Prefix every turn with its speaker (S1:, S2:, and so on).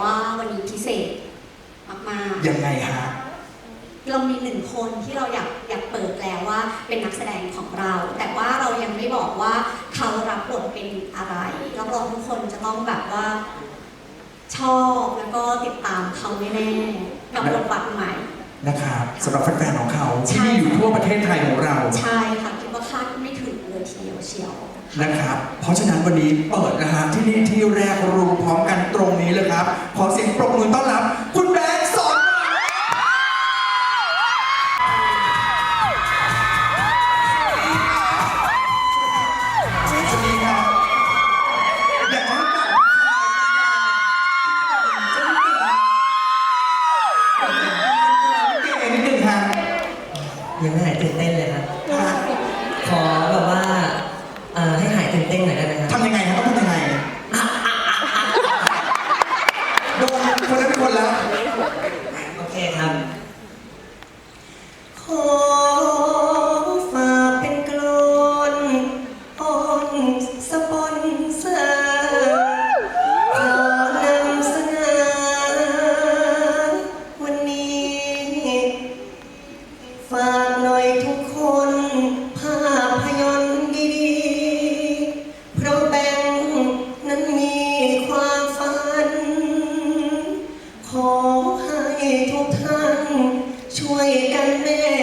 S1: ว่าวันนี้พิเศษมาก
S2: ยังไงฮะ
S1: ๆ เรามีหนึ่งคนที่เราอยากอยากเปิดแล้วว่าเป็นนักแสดงของเรา แต่ว่าเรายังไม่บอกว่าเขารับบทเป็นอะไรรับรองทุกคนจะต้องแบบว่า ชอบแล้วก็ติดตามเขาแน่ๆกับบทบาทใหม่
S2: นะครับสำหรับแฟนๆของเขา
S1: ใช่
S2: ที่มีอยู่ทั่วประเทศไทยของเรา
S1: ใช่ค่ะคิดว่าคาดไม่ถึง เชียว
S2: นะครับ เพราะฉะนั้นวันนี้เปิดนะฮะที่นี่ที่แรกรูพร้อมกันตรงนี้เลยครับ ขอเสียงปรบมือต้อนรับ คุณแบงค์สอนสวัสดีครับอยากให้กับเก่งนิดนึงฮะ
S3: ยังไม่หายตื่นเต้นเลยครับ
S2: ฮะ
S3: ขอแบบว่าเอ่อให้หายตื่นเต้นหน่อยได้ไหมครับ
S2: ทำยังไงครับต้องทำยังไงโดน คนนั้นเป็นคนแล้ว
S3: โอเคครับ ขอฝากเป็นกลอนอ่อนสปอนเซอร์ขอนำเสนอวันนี้ฝากหน่อยทุก ให้ทุกท่านช่วยกันแม่